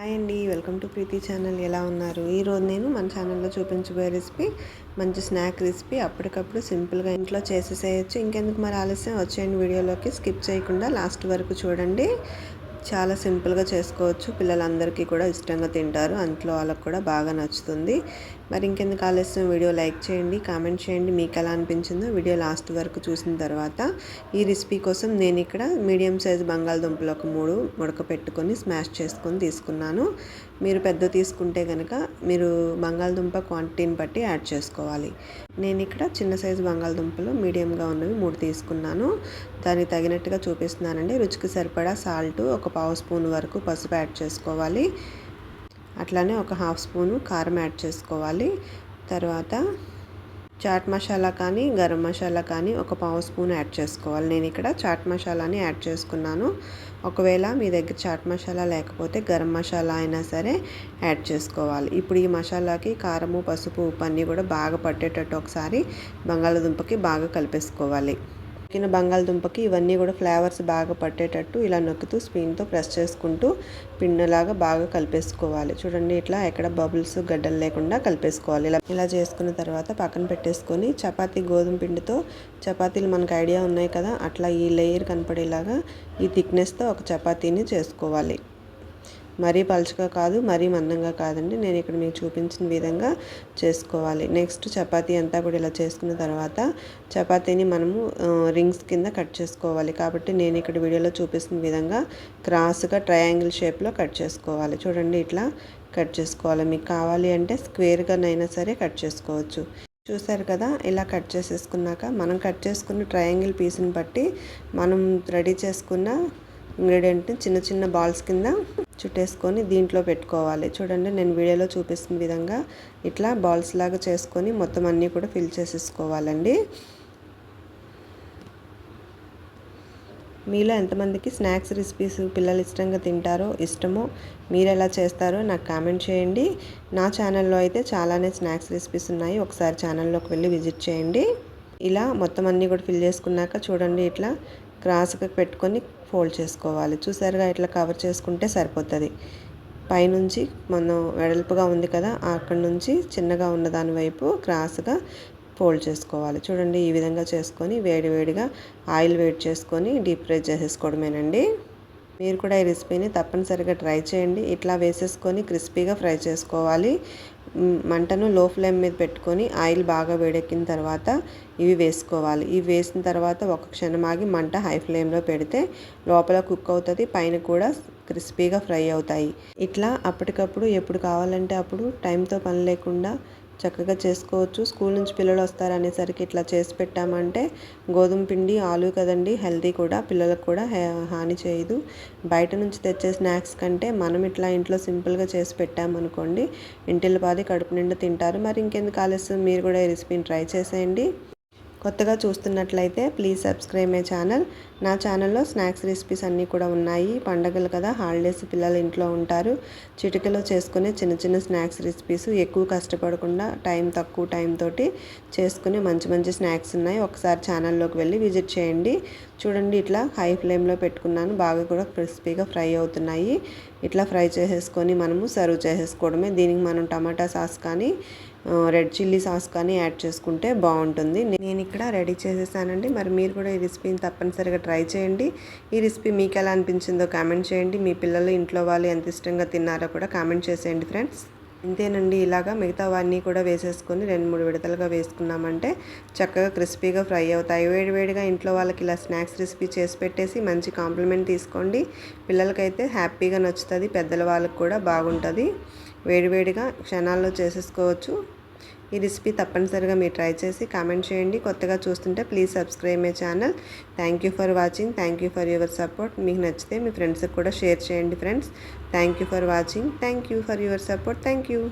Hi అండి welcome to Preethi channel. ఎలా ఉన్నారు? ఈరోజు నేను మన ఛానల్లో చూపించబోయే రెసిపీ మంచి స్నాక్ రెసిపీ. అప్పటికప్పుడు సింపుల్గా ఇంట్లో చేసేసేయచ్చు. ఇంకెందుకు మరి ఆలస్యం? వచ్చేయండి వీడియోలోకి. స్కిప్ చేయకుండా లాస్ట్ వరకు చూడండి. చాలా సింపుల్గా చేసుకోవచ్చు. పిల్లలందరికీ కూడా ఇష్టంగా తింటారు. అంట్లో వాళ్ళకి కూడా బాగా నచ్చుతుంది. మరి ఇంకెందుకు ఆలస్యం? వీడియో లైక్ చేయండి కామెంట్ చేయండి. మీకు ఎలా అనిపించిందో వీడియో లాస్ట్ వరకు చూసిన తర్వాత ఈ రెసిపీ కోసం నేను ఇక్కడ మీడియం సైజ్ బంగాళదుంపలు ఒక మూడు ముడక పెట్టుకొని స్మాష్ చేసుకొని తీసుకున్నాను. మీరు పెద్ద తీసుకుంటే కనుక మీరు బంగాళదుంప క్వాంటిటీని బట్టి యాడ్ చేసుకోవాలి. నేను ఇక్కడ చిన్న సైజు బంగాళదుంపలు మీడియంగా ఉన్నవి మూడు తీసుకున్నాను. దానికి తగినట్టుగా చూపిస్తున్నానండి. రుచికి సరిపడా సాల్ట్ ఒక పావు స్పూన్ వరకు పసుపు యాడ్ చేసుకోవాలి. అట్లానే ఒక హాఫ్ స్పూను కారం యాడ్ చేసుకోవాలి. తర్వాత చాట్ మసాలా కానీ గరం మసాలా కానీ ఒక పావు స్పూన్ యాడ్ చేసుకోవాలి. నేను ఇక్కడ చాట్ మసాలాని యాడ్ చేసుకున్నాను. ఒకవేళ మీ దగ్గర చాట్ మసాలా లేకపోతే గరం మసాలా అయినా సరే యాడ్ చేసుకోవాలి. ఇప్పుడు ఈ మసాలాకి కారము పసుపు ఉప్పు అన్నీ కూడా బాగా పట్టేటట్టు ఒకసారి బంగాళదుంపకి బాగా కలిపేసుకోవాలి. ఉడికిన బంగాళదుంపకి ఇవన్నీ కూడా ఫ్లేవర్స్ బాగా పట్టేటట్టు ఇలా నొక్కుతూ స్పీన్తో ప్రెస్ చేసుకుంటూ పిండిలాగా బాగా కలిపేసుకోవాలి. చూడండి ఇట్లా ఎక్కడ బబుల్స్ గడ్డలు లేకుండా కలిపేసుకోవాలి. ఇలా ఇలా చేసుకున్న తర్వాత పక్కన పెట్టేసుకొని చపాతీ గోధుమ పిండితో చపాతీలు మనకు ఐడియా ఉన్నాయి కదా అట్లా ఈ లేయర్ కనపడేలాగా ఈ థిక్నెస్తో ఒక చపాతీని చేసుకోవాలి. మరీ పలుచగా కాదు మరీ మందంగా కాదండి. నేను ఇక్కడ మీకు చూపించిన విధంగా చేసుకోవాలి. నెక్స్ట్ చపాతీ అంతా కూడా ఇలా చేసుకున్న తర్వాత చపాతీని మనము రింగ్స్ కింద కట్ చేసుకోవాలి. కాబట్టి నేను ఇక్కడ వీడియోలో చూపిస్తున్న విధంగా క్రాస్గా ట్రయాంగిల్ షేప్లో కట్ చేసుకోవాలి. చూడండి ఇట్లా కట్ చేసుకోవాలి. మీకు కావాలి అంటే స్క్వేర్గానైనా సరే కట్ చేసుకోవచ్చు. చూసారు కదా ఇలా కట్ చేసేసుకున్నాక మనం కట్ చేసుకున్న ట్రయాంగిల్ పీస్ని బట్టి మనం రెడీ చేసుకున్న ఇంగ్రీడియంట్ని చిన్న చిన్న బాల్స్ కింద చుట్టేసుకొని దీంట్లో పెట్టుకోవాలి. చూడండి నేను వీడియోలో చూపిస్తున్న విధంగా ఇట్లా బాల్స్ లాగా చేసుకొని మొత్తం అన్నీ కూడా ఫిల్ చేసేసుకోవాలండి. మీలో ఎంతమందికి స్నాక్స్ రెసిపీస్ పిల్లలు ఇష్టంగా తింటారో ఇష్టమో మీరు ఎలా చేస్తారో నాకు కామెంట్ చేయండి. నా ఛానల్లో అయితే చాలానే స్నాక్స్ రెసిపీస్ ఉన్నాయి. ఒకసారి ఛానల్లోకి వెళ్ళి విజిట్ చేయండి. ఇలా మొత్తం అన్నీ కూడా ఫిల్ చేసుకున్నాక చూడండి ఇట్లా క్రాస్గా పెట్టుకొని ఫోల్డ్ చేసుకోవాలి. చూసారుగా ఇట్లా కవర్ చేసుకుంటే సరిపోతుంది. పైనుంచి మనం వెడల్పుగా ఉంది కదా అక్కడ నుంచి చిన్నగా ఉన్న దాని వైపు క్రాస్గా ఫోల్డ్ చేసుకోవాలి. చూడండి ఈ విధంగా చేసుకొని వేడి వేడిగా ఆయిల్ వేడి చేసుకొని డీప్ ఫ్రై చేసేసుకోవడమేనండి. మీరు కూడా ఈ రెసిపీని తప్పనిసరిగా ట్రై చేయండి. ఇట్లా వేసేసుకొని క్రిస్పీగా ఫ్రై చేసుకోవాలి. మంటను లో ఫ్లేమ్ మీద పెట్టుకొని ఆయిల్ బాగా వేడెక్కిన తర్వాత ఇవి వేసుకోవాలి. ఇవి వేసిన తర్వాత ఒక క్షణం ఆగి మంట హై ఫ్లేమ్లో పెడితే లోపల కుక్ అవుతుంది పైన కూడా క్రిస్పీగా ఫ్రై అవుతాయి. ఇట్లా అప్పటికప్పుడు ఎప్పుడు కావాలంటే అప్పుడు టైంతో పని లేకుండా చక్కగా చేసుకోవచ్చు. స్కూల్ నుంచి పిల్లలు వస్తారనేసరికి ఇట్లా చేసి పెట్టామంటే గోధుమ పిండి ఆలు కదండి హెల్దీ కూడా. పిల్లలకు కూడా హాని చేయదు. బయట నుంచి తెచ్చే స్నాక్స్ కంటే మనం ఇట్లా ఇంట్లో సింపుల్గా చేసి పెట్టామనుకోండి ఇంటిల్లి పాది కడుపు నిండా తింటారు. మరి ఇంకెందుకు ఆలస్యం? మీరు కూడా ఈ రెసిపీని ట్రై చేసేయండి. కొత్తగా చూస్తున్నట్లయితే ప్లీజ్ సబ్స్క్రైబ్ మై ఛానల్ నా ఛానల్లో స్నాక్స్ రెసిపీస్ అన్నీ కూడా ఉన్నాయి. పండగలు కదా హాలిడేస్ పిల్లలు ఇంట్లో ఉంటారు. చిటికలో చేసుకునే చిన్న చిన్న స్నాక్స్ రెసిపీస్ ఎక్కువ కష్టపడకుండా టైం తక్కువ టైం తోటి చేసుకునే మంచి మంచి స్నాక్స్ ఉన్నాయి. ఒకసారి ఛానల్లోకి వెళ్ళి విజిట్ చేయండి. చూడండి ఇట్లా హై ఫ్లేమ్లో పెట్టుకున్నాను. బాగా కూడా క్రిస్పీగా ఫ్రై అవుతున్నాయి. ఇట్లా ఫ్రై చేసేసుకొని మనము సర్వ్ చేసేసుకోవడమే. దీనికి మనం టమాటా సాస్ కానీ రెడ్ చిల్లీ సాస్ కానీ యాడ్ చేసుకుంటే బాగుంటుంది. నేను ఇక్కడ రెడీ చేసేసానండి. మరి మీరు కూడా ఈ రెసిపీని తప్పనిసరిగా ట్రై చేయండి. ఈ రెసిపీ మీకు ఎలా అనిపించిందో కామెంట్ చేయండి. మీ పిల్లలు ఇంట్లో వాళ్ళు ఎంత ఇష్టంగా తిన్నారో కూడా కామెంట్ చేసేయండి ఫ్రెండ్స్. ఇంతేనండి. ఇలాగా మిగతావన్నీ కూడా వేసేసుకొని రెండు మూడు విడతలుగా వేసుకున్నామంటే చక్కగా క్రిస్పీగా ఫ్రై అవుతాయి. వేడివేడిగా ఇంట్లో వాళ్ళకి ఇలా స్నాక్స్ రెసిపీ చేసి పెట్టేసి మంచి కాంప్లిమెంట్ తీసుకోండి. పిల్లలకైతే హ్యాపీగా నచ్చుతుంది. పెద్దల వాళ్ళకి కూడా బాగుంటుంది. వేడివేడిగా క్షణాల్లో చేసేసుకోవచ్చు. ఈ రెసిపీ తప్పనిసరిగా మీరు ట్రై చేసి కామెంట్ చేయండి. కొత్తగా చూస్తుంటే please subscribe my channel. Thank you for watching. Thank you for your support. మీకు నచ్చితే మీ ఫ్రెండ్స్కి కూడా షేర్ చేయండి friends. Thank you for watching. Thank you for your support. Thank you.